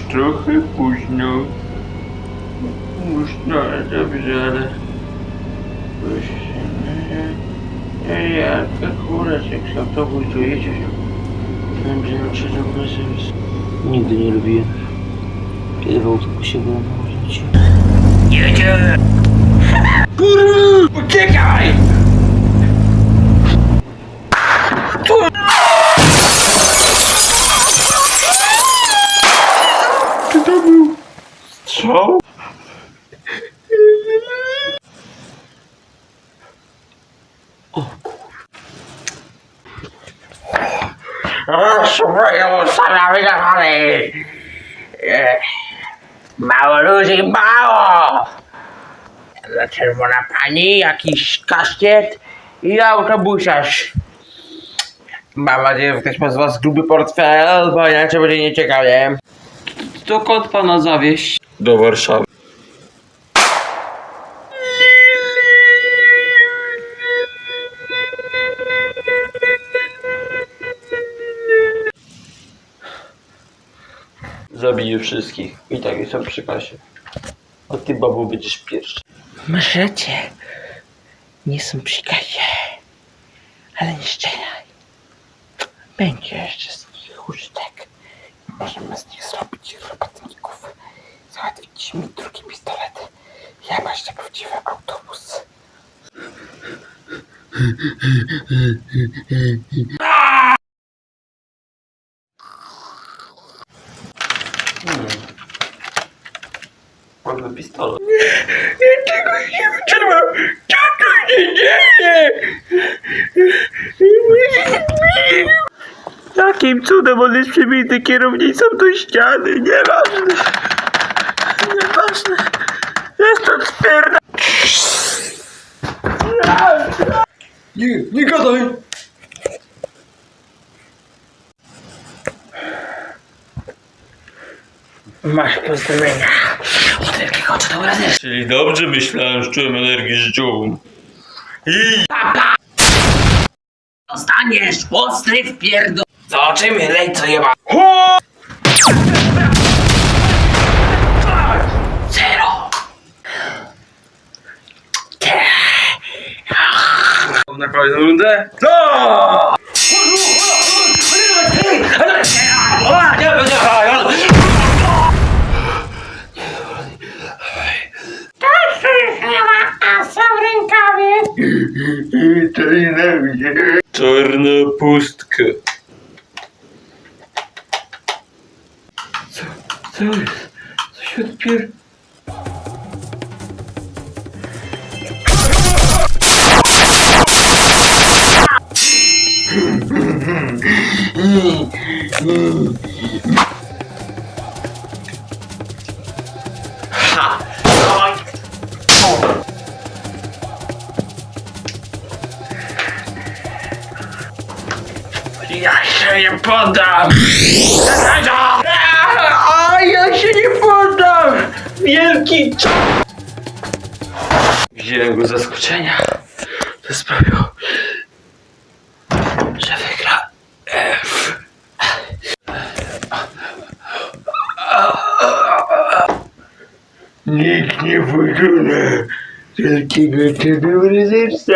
trochę późno. Późno, ale dobrze, ale... Ej, Jarka, kurczę, jak autobus dojedzie, będzie na trzecią klasę. Nigdy nie lubiłem. Kiedy w autobusie byłem na życiu. Jedzie! Kurwa! Uciekaj! Rozumieją same wygadane! Mało ludzi, mało! Za czerwona pani, jakiś kaszkiet i autobusiarz. Mam nadzieję, że ktoś ma z was gruby portfel, bo inaczej będzie nieciekawie. Dokąd pana zawieść? Do Warszawy. Zabiję wszystkich. I tak jestem przy kasie. A ty, babu, będziesz pierwszy. Możecie. Nie są przy kasie. Ale nie szczeraj. Będzie jeszcze z nich użytek. Możemy z nich zrobić robotników. Załatwić mi drugi pistolet. Ja masz prawdziwy autobus. Mamy pistolet. Tego nie wytrzymam! Co tu się dzieje? Jakim cudem on jest przybity kierownicą do ściany? Nieważne. Nieważne. Jest to twierdza. Nie, nie gadaj! Masz pozdrowienia. Wielkiego co to razy. Czyli dobrze myślałem, że czułem energię życiową. I Dostaniesz ostry w pierdol. Zobaczymy, lej co jeba. ho! Zero. Na kolejną rundę? No! To nienawidzę. Czarna pustka. Co? Co jest? Co się odpier... Ja się nie poddam! A ja się nie poddam! Wielki. Wziąłem go zaskoczenia. To sprawiło, że wygra. Nikt nie pokona wielkiego terroryzersa.